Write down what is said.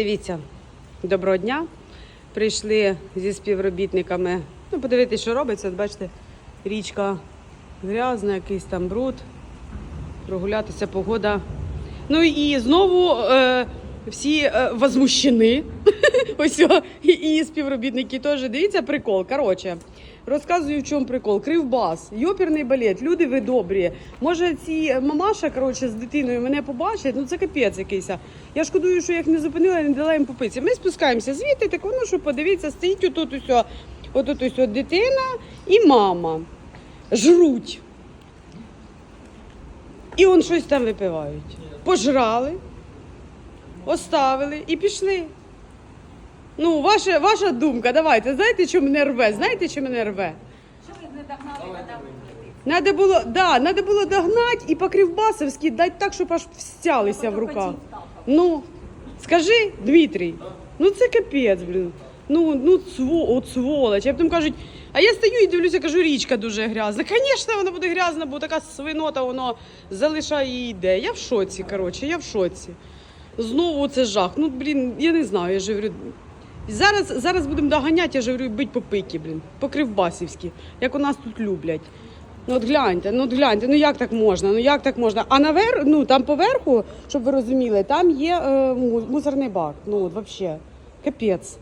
Дивіться, доброго дня. Прийшли зі співробітниками. Ну, подивитися, що робиться. Бачите, річка грязна, якийсь там бруд. Прогулятися, погода. Ну і знову е, всі е, возмущені. Ось і, і співробітники теж. Дивіться прикол. Коротше, розказую, в чому прикол. Кривбас, йоперний балет, люди ви добрі. Може, ці мамаша коротше, з дитиною мене побачать, ну це капець якийсь. Я шкодую, що я їх не зупинила, не дала їм попитися. Ми спускаємося звідти, так воно що подивіться, стоїть отут усе, отут усе дитина і мама. Жруть. І он щось там випивають. Пожрали, оставили і пішли. Ну, ваша, ваша думка, давайте. Знаєте, що мене рве? Знаєте, що мене рве? Що ви не догнали, виїхали? Надо було, да, надо було догнати і по кривбасовськи дати так, щоб аж встялися в руках. Ну, скажи, Дмитрій, ну це капець, блін. Ну, ну цво, от сволоч. А потім кажуть, а я стою і дивлюся, кажу, річка дуже грязна. Звісно, вона буде грязна, бо така свинота, воно залишає і йде. Я в шоці, коротше, я в шоці. Знову це жах. Ну, блін, я не знаю, я ж говорю. Зараз, зараз будемо доганяти, я ж говорю, бить по пикі, блін, по кривбасівськи, як у нас тут люблять. Ну от гляньте, ну от гляньте, ну як так можна? Ну як так можна? А наверх, ну там поверху, щоб ви розуміли, там є е, мусорний бак. Ну от взагалі, капець.